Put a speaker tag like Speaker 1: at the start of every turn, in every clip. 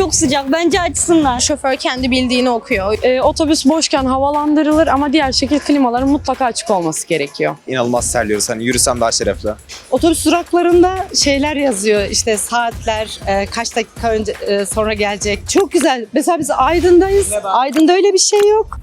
Speaker 1: çok sıcak. Bence açsınlar.
Speaker 2: Şoför kendi bildiğini okuyor.
Speaker 3: Ee, otobüs boşken havalandırılır ama diğer şekil klimaların mutlaka açık olması gerekiyor.
Speaker 4: İnanılmaz terliyoruz. Hani yürüsem daha şerefli.
Speaker 5: Otobüs duraklarında şeyler yazıyor işte saatler e, kaç dakika önce e, sonra gelecek. Çok güzel. Mesela biz Aydın'dayız. Aydın'da öyle bir şey yok.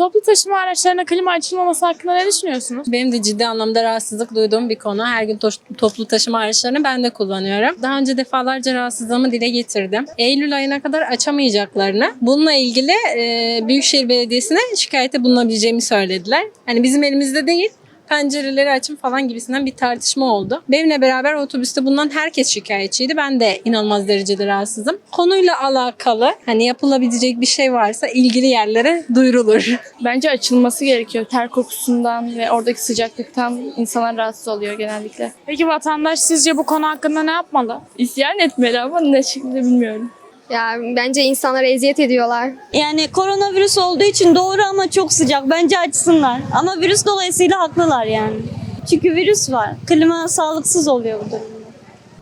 Speaker 6: Toplu taşıma araçlarına klima açılmaması hakkında ne düşünüyorsunuz?
Speaker 7: Benim de ciddi anlamda rahatsızlık duyduğum bir konu. Her gün toş- toplu taşıma araçlarını ben de kullanıyorum. Daha önce defalarca rahatsızlığımı dile getirdim. Eylül ayına kadar açamayacaklarını, bununla ilgili e, Büyükşehir Belediyesi'ne şikayete bulunabileceğimi söylediler. Hani bizim elimizde değil, pencereleri açın falan gibisinden bir tartışma oldu. Benimle beraber otobüste bundan herkes şikayetçiydi. Ben de inanılmaz derecede rahatsızım. Konuyla alakalı hani yapılabilecek bir şey varsa ilgili yerlere duyurulur.
Speaker 8: Bence açılması gerekiyor. Ter kokusundan ve oradaki sıcaklıktan insanlar rahatsız oluyor genellikle.
Speaker 6: Peki vatandaş sizce bu konu hakkında ne yapmalı?
Speaker 8: İsyan etmeli ama ne şekilde bilmiyorum.
Speaker 9: Ya bence insanlara eziyet ediyorlar.
Speaker 1: Yani koronavirüs olduğu için doğru ama çok sıcak. Bence açsınlar. Ama virüs dolayısıyla haklılar yani. Çünkü virüs var. Klima sağlıksız oluyor bu durumda.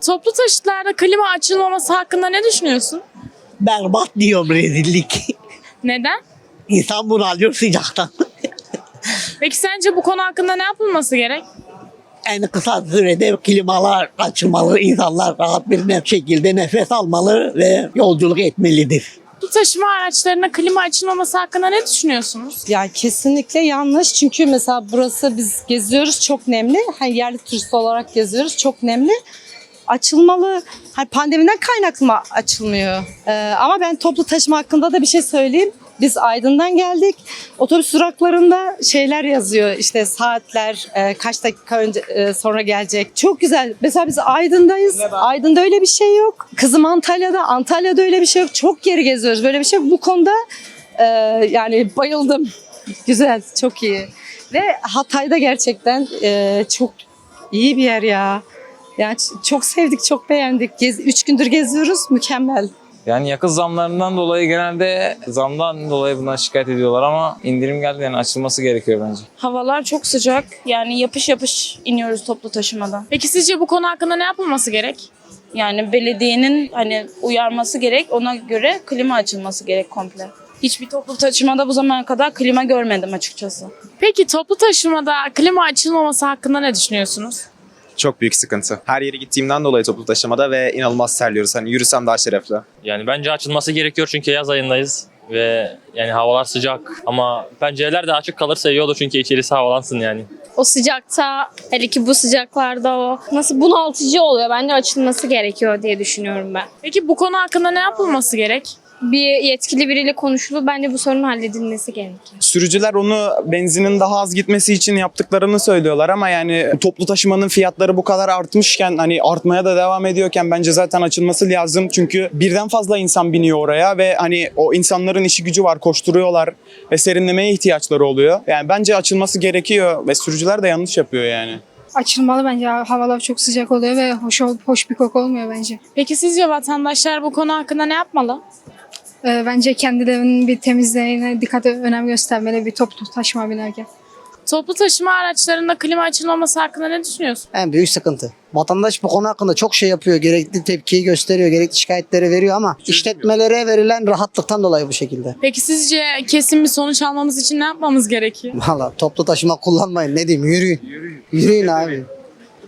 Speaker 6: Toplu taşıtlarda klima açılmaması hakkında ne düşünüyorsun?
Speaker 10: Berbat diyorum rezillik.
Speaker 6: Neden?
Speaker 10: İnsan bunalıyor sıcaktan.
Speaker 6: Peki sence bu konu hakkında ne yapılması gerek?
Speaker 10: En kısa sürede klimalar açılmalı, insanlar rahat bir şekilde nefes almalı ve yolculuk etmelidir.
Speaker 6: Toplu taşıma araçlarına klima açılmaması hakkında ne düşünüyorsunuz?
Speaker 5: Yani kesinlikle yanlış. Çünkü mesela burası biz geziyoruz çok nemli. Hani yerli turist olarak geziyoruz çok nemli. Açılmalı. Hani pandemiden kaynaklı mı açılmıyor? Ee, ama ben toplu taşıma hakkında da bir şey söyleyeyim. Biz Aydın'dan geldik. Otobüs duraklarında şeyler yazıyor. işte saatler e, kaç dakika önce e, sonra gelecek. Çok güzel. Mesela biz Aydın'dayız. Aydın'da öyle bir şey yok. Kızım Antalya'da. Antalya'da öyle bir şey yok. Çok geri geziyoruz. Böyle bir şey yok. Bu konuda e, yani bayıldım. Güzel, çok iyi. Ve Hatay'da gerçekten e, çok iyi bir yer ya. Yani çok sevdik, çok beğendik. Gez, üç gündür geziyoruz, mükemmel.
Speaker 11: Yani yakıt zamlarından dolayı genelde zamdan dolayı bundan şikayet ediyorlar ama indirim geldi yani açılması gerekiyor bence.
Speaker 8: Havalar çok sıcak. Yani yapış yapış iniyoruz toplu taşımadan.
Speaker 6: Peki sizce bu konu hakkında ne yapılması gerek?
Speaker 8: Yani belediyenin hani uyarması gerek. Ona göre klima açılması gerek komple. Hiçbir toplu taşımada bu zamana kadar klima görmedim açıkçası.
Speaker 6: Peki toplu taşımada klima açılmaması hakkında ne düşünüyorsunuz?
Speaker 4: Çok büyük sıkıntı. Her yere gittiğimden dolayı toplu taşımada ve inanılmaz terliyoruz. Hani yürüsem daha şerefli.
Speaker 12: Yani bence açılması gerekiyor çünkü yaz ayındayız ve yani havalar sıcak ama pencereler de açık kalırsa iyi olur çünkü içerisi havalansın yani.
Speaker 9: O sıcakta, hele ki bu sıcaklarda o nasıl bunaltıcı oluyor. Bence açılması gerekiyor diye düşünüyorum ben.
Speaker 6: Peki bu konu hakkında ne yapılması gerek?
Speaker 9: Bir yetkili biriyle konuşulup bence bu sorunun halledilmesi gerekiyor.
Speaker 4: Sürücüler onu benzinin daha az gitmesi için yaptıklarını söylüyorlar ama yani toplu taşımanın fiyatları bu kadar artmışken hani artmaya da devam ediyorken bence zaten açılması lazım. Çünkü birden fazla insan biniyor oraya ve hani o insanların işi gücü var koşturuyorlar ve serinlemeye ihtiyaçları oluyor. Yani bence açılması gerekiyor ve sürücüler de yanlış yapıyor yani.
Speaker 9: Açılmalı bence. Havalar çok sıcak oluyor ve hoş hoş bir koku olmuyor bence.
Speaker 6: Peki sizce vatandaşlar bu konu hakkında ne yapmalı?
Speaker 9: Bence kendilerinin bir temizliğine dikkat önem göstermeli bir toplu taşıma binerken.
Speaker 6: Toplu taşıma araçlarında klima açılmaması hakkında ne düşünüyorsun?
Speaker 10: En büyük sıkıntı. Vatandaş bu konu hakkında çok şey yapıyor. Gerekli tepkiyi gösteriyor, gerekli şikayetleri veriyor ama işletmelere verilen rahatlıktan dolayı bu şekilde.
Speaker 6: Peki sizce kesin bir sonuç almamız için ne yapmamız gerekiyor?
Speaker 10: Valla toplu taşıma kullanmayın. Ne diyeyim? Yürüyün. Yürüyün, abi.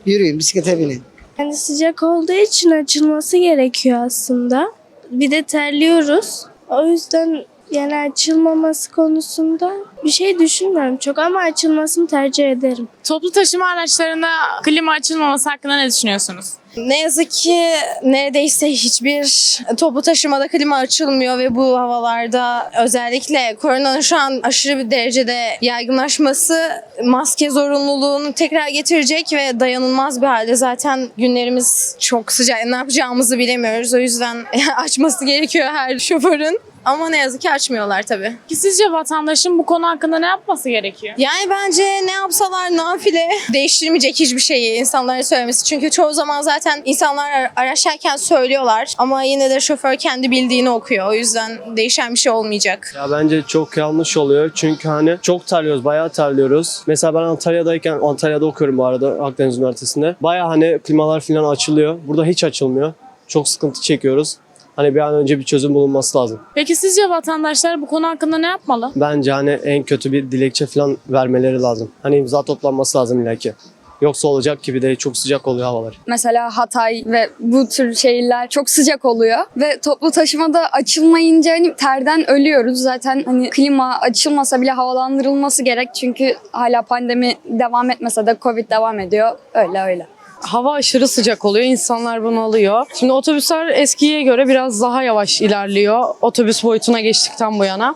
Speaker 10: Yürüyün, bisiklete binin.
Speaker 9: Yani sıcak olduğu için açılması gerekiyor aslında. Bir de terliyoruz. O yüzden yani açılmaması konusunda bir şey düşünmüyorum çok ama açılmasını tercih ederim.
Speaker 6: Toplu taşıma araçlarında klima açılmaması hakkında ne düşünüyorsunuz?
Speaker 2: Ne yazık ki neredeyse hiçbir toplu taşımada klima açılmıyor ve bu havalarda özellikle koronanın şu an aşırı bir derecede yaygınlaşması maske zorunluluğunu tekrar getirecek ve dayanılmaz bir halde. Zaten günlerimiz çok sıcak. Ne yapacağımızı bilemiyoruz. O yüzden açması gerekiyor her şoförün. Ama ne yazık ki açmıyorlar tabii.
Speaker 6: Ki sizce vatandaşın bu konu hakkında ne yapması gerekiyor?
Speaker 2: Yani bence ne yapsalar nafile değiştirmeyecek hiçbir şeyi insanlara söylemesi. Çünkü çoğu zaman zaten insanlar ara- araçlarken söylüyorlar ama yine de şoför kendi bildiğini okuyor. O yüzden değişen bir şey olmayacak.
Speaker 13: Ya bence çok yanlış oluyor çünkü hani çok terliyoruz, bayağı terliyoruz. Mesela ben Antalya'dayken, Antalya'da okuyorum bu arada Akdeniz Üniversitesi'nde. Bayağı hani klimalar falan açılıyor. Burada hiç açılmıyor. Çok sıkıntı çekiyoruz. Hani bir an önce bir çözüm bulunması lazım.
Speaker 6: Peki sizce vatandaşlar bu konu hakkında ne yapmalı?
Speaker 13: Bence hani en kötü bir dilekçe falan vermeleri lazım. Hani imza toplanması lazım illaki. Yoksa olacak gibi de çok sıcak oluyor havalar.
Speaker 14: Mesela Hatay ve bu tür şehirler çok sıcak oluyor ve toplu taşımada açılmayınca hani terden ölüyoruz. Zaten hani klima açılmasa bile havalandırılması gerek çünkü hala pandemi devam etmese de Covid devam ediyor. Öyle öyle.
Speaker 3: Hava aşırı sıcak oluyor. insanlar bunu alıyor. Şimdi otobüsler eskiye göre biraz daha yavaş ilerliyor. Otobüs boyutuna geçtikten bu yana.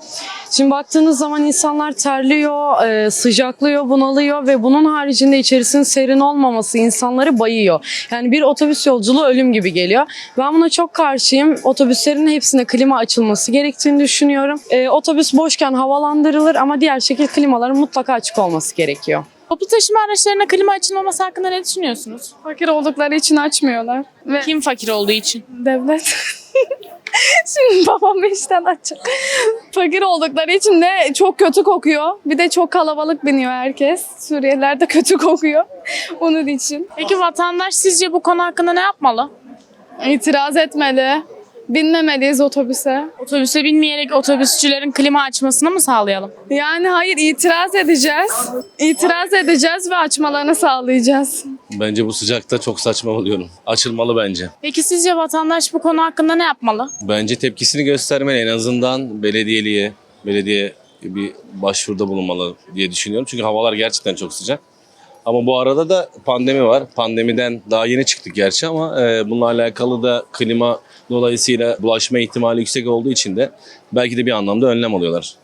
Speaker 3: Şimdi baktığınız zaman insanlar terliyor, e, sıcaklıyor, bunalıyor ve bunun haricinde içerisinin serin olmaması insanları bayıyor. Yani bir otobüs yolculuğu ölüm gibi geliyor. Ben buna çok karşıyım. Otobüslerin hepsine klima açılması gerektiğini düşünüyorum. E, otobüs boşken havalandırılır ama diğer şekilde klimaların mutlaka açık olması gerekiyor.
Speaker 6: Toplu taşıma araçlarına klima açılmaması hakkında ne düşünüyorsunuz?
Speaker 14: Fakir oldukları için açmıyorlar. Ve
Speaker 6: Kim fakir olduğu için?
Speaker 14: devlet. Şimdi babam işten açık. Fakir oldukları için de çok kötü kokuyor. Bir de çok kalabalık biniyor herkes. Suriyeliler de kötü kokuyor. Onun için.
Speaker 6: Peki vatandaş sizce bu konu hakkında ne yapmalı?
Speaker 14: İtiraz etmeli. Binmemeliyiz otobüse.
Speaker 6: Otobüse binmeyerek otobüsçülerin klima açmasını mı sağlayalım?
Speaker 14: Yani hayır itiraz edeceğiz. İtiraz edeceğiz ve açmalarını sağlayacağız.
Speaker 12: Bence bu sıcakta çok saçma buluyorum. Açılmalı bence.
Speaker 6: Peki sizce vatandaş bu konu hakkında ne yapmalı?
Speaker 12: Bence tepkisini göstermeli en azından belediyeliğe, belediye bir başvuruda bulunmalı diye düşünüyorum. Çünkü havalar gerçekten çok sıcak. Ama bu arada da pandemi var. Pandemiden daha yeni çıktık gerçi ama e, bununla alakalı da klima dolayısıyla bulaşma ihtimali yüksek olduğu için de belki de bir anlamda önlem alıyorlar.